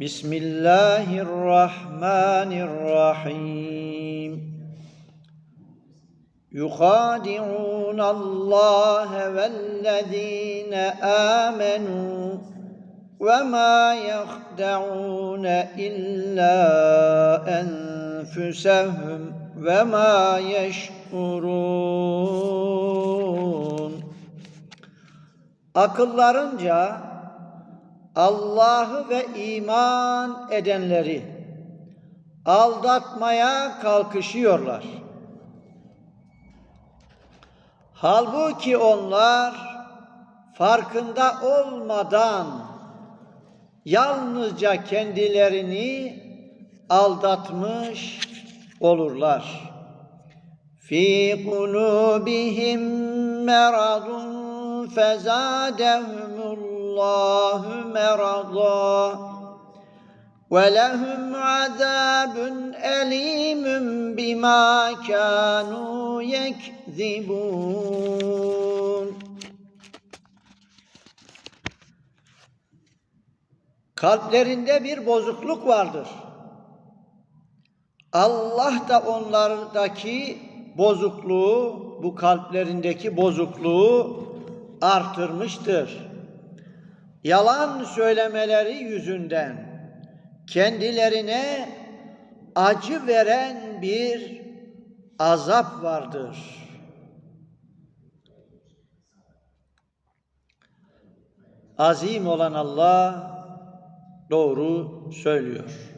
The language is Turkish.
بسم الله الرحمن الرحيم يخادعون الله والذين آمنوا وما يخدعون إلا أنفسهم وما يشعرون Akıllarınca Allah'ı ve iman edenleri aldatmaya kalkışıyorlar. Halbuki onlar farkında olmadan yalnızca kendilerini aldatmış olurlar. Fi kulubihim meradun fezadehumullahu merada ve lehum azabun elimun bima kanu yekzibun Kalplerinde bir bozukluk vardır. Allah da onlardaki bozukluğu, bu kalplerindeki bozukluğu artırmıştır. Yalan söylemeleri yüzünden kendilerine acı veren bir azap vardır. Azim olan Allah doğru söylüyor.